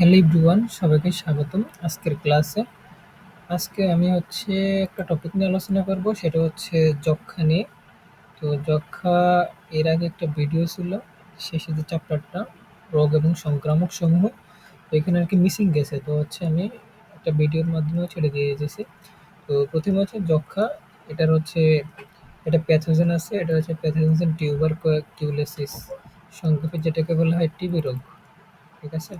Hello everyone সবাইকে স্বাগতম আজকের ক্লাসে আজকে আমি হচ্ছে একটা টপিক নিয়ে আলোচনা করব, সেটা হচ্ছে যক্ষা নিয়ে। তো যক্ষা এর আগে একটা ভিডিও ছিল, শেষে যে চ্যাপ্টারটা রোগ এবং সংক্রামক সমূহ, তো এখানে আর কি মিসিং গেছে। তো হচ্ছে আমি একটা ভিডিওর মাধ্যমে ছেড়ে দিয়ে দিয়েছি তো প্রথমে হচ্ছে যক্ষা, এটার হচ্ছে এটা প্যাথোজেন আছে, এটা হচ্ছে প্যাথোজেন টিউবার কিউলেসিস সংক্ষেপে যেটাকে বলা হয় টিবি রোগ। ঠিক আছে?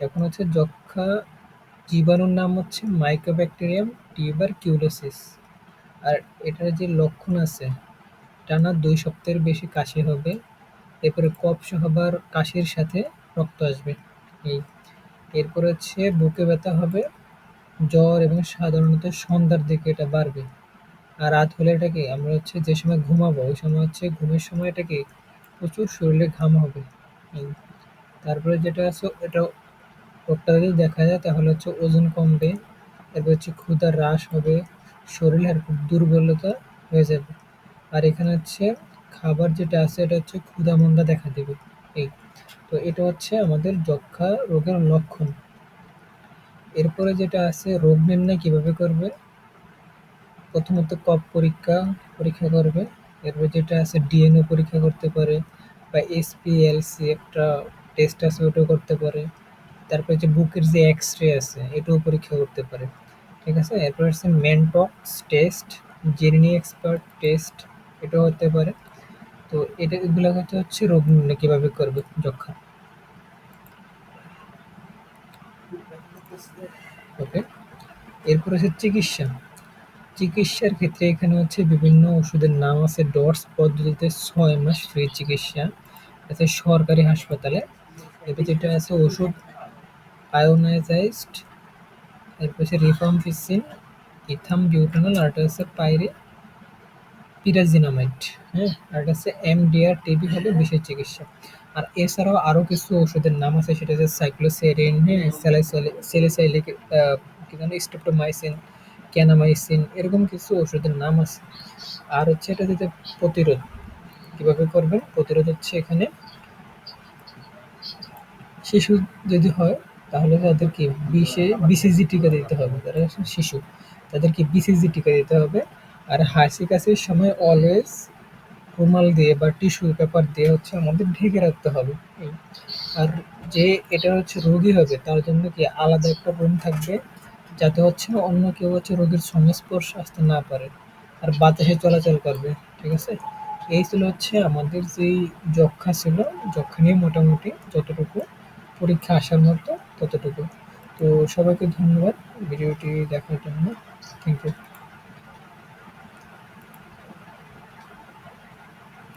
এখন হচ্ছে যক্ষা জীবাণুর নাম হচ্ছে মাইক্রোব্যাকটেরিয়াম টিউবারকিউলোসিস আর এটার যে লক্ষণ আছে, টানা দুই সপ্তাহের বেশি কাশি হবে, এরপরে কফ হবার কাশির সাথে রক্ত আসবে। এই, এরপর হচ্ছে বুকে ব্যথা হবে, জ্বর এবং সাধারণত সন্ধ্যার দিকে এটা বাড়বে। আর রাত হলে এটাকে আমরা হচ্ছে যে সময় ঘুমাবো, ওই সময় হচ্ছে ঘুমের সময় এটাকে প্রচুর শরীরে ঘাম হবে। তারপরে যেটা আছে এটা ওটা যদি দেখা যায়, তাহলে হচ্ছে ওজন কমবে, এরপর হচ্ছে ক্ষুধা হ্রাস হবে শরীরের দুর্বলতা হয়ে যাবে। আর এখানে হচ্ছে খাবার যেটা আছে, এটা হচ্ছে ক্ষুধা মন্দা দেখা দেবে। এই তো এটা হচ্ছে আমাদের যক্ষা রোগের লক্ষণ। এরপরে যেটা আছে, রোগ নির্ণয় কীভাবে করবে? প্রথমত কপ পরীক্ষা পরীক্ষা করবে। এরপর যেটা আছে, ডিএনএ পরীক্ষা করতে পারে, বা এসপিএলসি একটা টেস্ট আছে, ওটাও করতে পারে। তারপরে যে বুকের যে এক্স রে আছে, এটাও পরীক্ষা করতে পারে। ঠিক আছে? এরপর হচ্ছে মেনটক্স টেস্ট জেরিনি এক্সপার্ট টেস্ট এটাও হতে পারে। তো এটা এগুলো হচ্ছে হচ্ছে রোগ নির্ণয় কীভাবে করবে যক্ষা ওকে এরপর হচ্ছে চিকিৎসা। চিকিৎসার ক্ষেত্রে এখানে হচ্ছে বিভিন্ন ওষুধের নাম আছে। ডটস পদ্ধতিতে ছয় মাস ফ্রি চিকিৎসা। আছে সরকারি হাসপাতালে। এরপর যেটা আছে, ওষুধ আয়োনাইজাইজড, এরপর হচ্ছে রিফামফিসিন ইথাম বিউটানল, আর এটা হচ্ছে পাইরে পিরাজিনামাইড হ্যাঁ আর এটা হচ্ছে এমডিআর টিবি হবে বিশেষ চিকিৎসা। আর এছাড়াও আরও কিছু ওষুধের নাম আছে, সেটা হচ্ছে সাইক্লোসেরিন হ্যাঁ সেলিসাইলিক কি জানো স্টোপ্টোমাইসিন ক্যানামাইসিন, এরকম কিছু ওষুধের নাম আছে। আর হচ্ছে এটা যদি প্রতিরোধ, কীভাবে করবেন? প্রতিরোধ হচ্ছে এখানে শিশু যদি হয় তাহলে তাদেরকে বিশে বিসিজি টিকা দিতে হবে, যারা শিশু, তাদেরকে বিসিজি টিকা দিতে হবে। আর হাসি কাশির সময় অলওয়েজ রুমাল দিয়ে বা টিস্যু পেপার দিয়ে হচ্ছে আমাদের ঢেকে রাখতে হবে। আর যে এটা হচ্ছে রোগী হবে, তার জন্য কি আলাদা একটা রুম থাকবে, যাতে হচ্ছে অন্য কেউ হচ্ছে রোগীর সংস্পর্শ আসতে না পারে আর বাতাসে চলাচল করবে, ঠিক আছে? এই ছিল হচ্ছে আমাদের যেই যক্ষা ছিল, যক্ষা নিয়ে মোটামুটি যতটুকু পরীক্ষা আসার মতো। ততটুকু। তো সবাইকে ধন্যবাদ। ভিডিওটি দেখার জন্য। Thank you